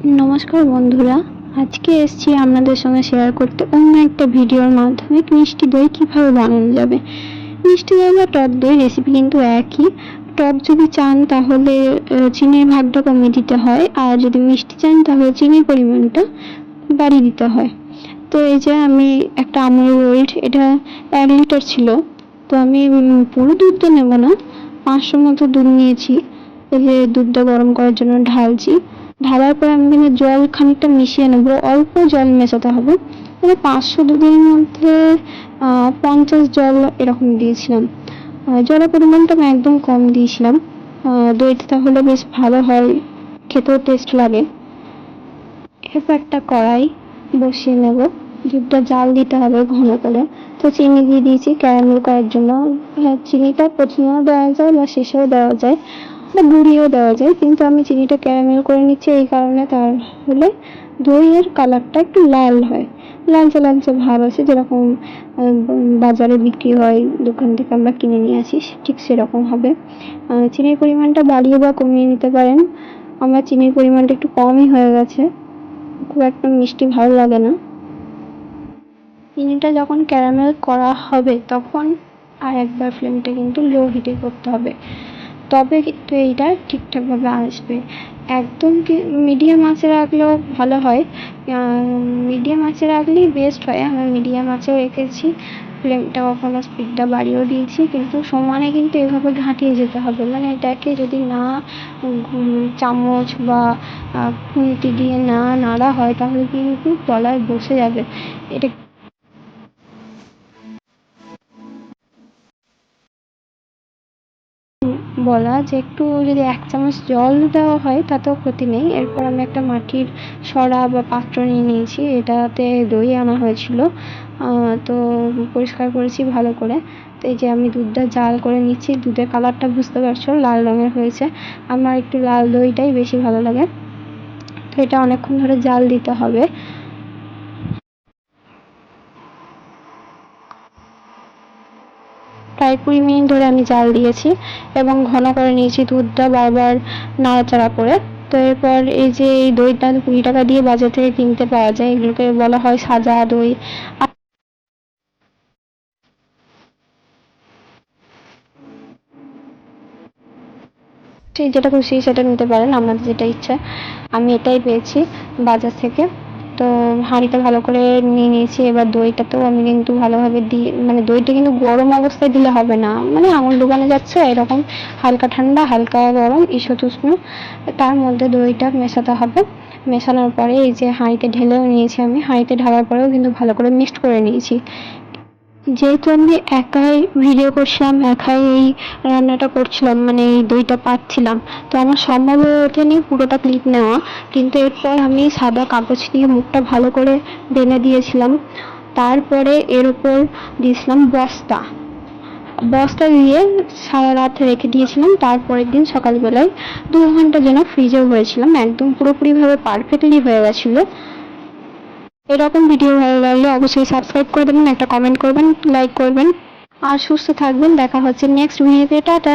নমস্কার বন্ধুরা, আজকে এসেছি আপনাদের সঙ্গে শেয়ার করতে অন্য একটা ভিডিওর মাধ্যমে মিষ্টি দই কীভাবে বানানো যাবে। মিষ্টি দই বা টক দই রেসিপি কিন্তু একই। টক যদি চান তাহলে চিনির ভাগটা কমিয়ে দিতে হয়, আর যদি মিষ্টি চান তাহলে চিনির পরিমাণটা বাড়িয়ে দিতে হয়। তো এই যে আমি একটা আমুল গোল্ড এটা এক লিটার ছিল। তো আমি পুরো দুধ তো নেব না পাঁচশো মতো দুধ নিয়েছি। এই যে দুধটা গরম করার জন্য ঢালছি। ঢালার পর আমি এখানে জল খানিকটা মিশিয়ে নেব অল্প জল মেশাতে হবে। মানে পাঁচশো দুধের মধ্যে পঞ্চাশ জল এরকম দিয়েছিলাম। জলের পরিমাণটা আমি একদম কম দিয়েছিলাম। দইটা তাহলে বেশ ভালো হয় খেতেও টেস্ট লাগে। এরপর একটা কড়াই বসিয়ে নেব। দুধটা জাল দিতে হবে ঘন করে। তো চিনি দিয়ে দিয়েছি ক্যারামেল করার জন্য। হ্যাঁ, চিনিটা প্রথমেও দেওয়া যায় বা শেষেও দেওয়া যায়। বা গুঁড়িয়েও দেওয়া যায়। কিন্তু আমি চিনিটা ক্যারামেল করে নিচ্ছি, এই কারণে তাহলে দইয়ের কালারটা একটু লাল হয়। লালচে লালচে ভাব আছে যেরকম বাজারে বিক্রি হয়, দোকান থেকে আমরা কিনে নিয়ে আসি, ঠিক সেরকম হবে। চিনির পরিমাণটা বাড়িয়ে বা কমিয়ে নিতে পারেন। আমার চিনির পরিমাণটা একটু কমই হয়ে গেছে। খুব একটা মিষ্টি ভালো লাগে না। চিনিটা যখন ক্যারামেল করা হবে, তখন আর একবার ফ্লেমটা কিন্তু লো হিটে করতে হবে। তবে কিন্তু এইটা ঠিকঠাকভাবে আসবে। একদম কি মিডিয়াম আঁচে রাখলেও ভালো হয়। মিডিয়াম আঁচে রাখলেই বেস্ট হয়। আমি মিডিয়াম আঁচেও রেখেছি। ফ্লেমটা কখনো স্পিডটা বাড়িয়েও দিয়েছি। কিন্তু সমানে কিন্তু এভাবে ঘাঁটিয়ে যেতে হবে। মানে এটাকে যদি না চামচ বা খুন্তি দিয়ে না নাড়া হয়, তাহলে কিন্তু তলায় বসে যাবে। এটা বলা যে একটু যদি এক চামচ জল দেওয়া হয় তাতেও ক্ষতি নেই। এরপর আমি একটা মাটির সরা বা পাত্র নিয়ে নিয়েছি। এটাতে দই আনা হয়েছিল। তো পরিষ্কার করেছি ভালো করে। তো এই যে আমি দুধটা জাল করে নিচ্ছি, দুধের কালারটা বুঝতে পারছ? লাল রঙের হয়েছে। আমার একটু লাল দইটাই বেশি ভালো লাগে। তো এটা অনেকক্ষণ ধরে জাল দিতে হবে। প্রায় কুড়ি মিনিট ধরে আমি জাল দিয়েছি এবং ঘন করে নিয়েছি দুধটা বারবার নাড়াচাড়া করে। তো এরপর এই যে এই দইটা কুড়ি টাকা দিয়ে বাজার থেকে কিনতে পাওয়া যায়, এগুলোকে বলা হয় সাজা দই। যেটা খুশি সেটা নিতে পারেন, আপনাদের যেটা ইচ্ছা। আমি এটাই পেয়েছি বাজার থেকে। তো হাঁড়িটা ভালো করে নিয়ে নিয়েছি। এবার দইটাতেও আমি কিন্তু ভালোভাবে দিয়ে মানে দইটা কিন্তু গরম অবস্থায় দিলে হবে না। মানে আঙুল ডুবানো যাচ্ছে এরকম হালকা ঠান্ডা, হালকা গরম ঈষৎ উষ্ণ তার মধ্যে দইটা মেশাতে হবে। মেশানোর পরে এই যে হাঁড়িতে ঢেলেও নিয়েছি আমি। হাঁড়িতে ঢালার পরেও কিন্তু ভালো করে মিক্সড করে নিয়েছি। যেহেতু আমি একাই ভিডিও করছিলাম, একাই এই রান্নাটা করছিলাম মানে এই দইটা পাচ্ছিলাম, তো আমার সম্ভব হয়ে ওঠেনি পুরোটা ক্লিপ নেওয়া। কিন্তু এরপর আমি সাদা কাগজ দিয়ে মুখটা ভালো করে বেঁধে দিয়েছিলাম। তারপরে এর উপর দিয়েছিলাম বস্তা। বস্তা দিয়ে সারা রাত রেখে দিয়েছিলাম, তারপরের দিন সকালবেলায় দু ঘণ্টার জন্য ফ্রিজেও হয়েছিলাম, একদম পুরোপুরিভাবে পারফেক্টলি হয়ে গেছিল। এরকম ভিডিও ভালো লাগলে অবশ্যই সাবস্ক্রাইব করে দেবেন, একটা কমেন্ট করবেন লাইক করবেন। আর সুস্থ থাকবেন, দেখা হচ্ছে নেক্সট ভিডিওতে টাটা।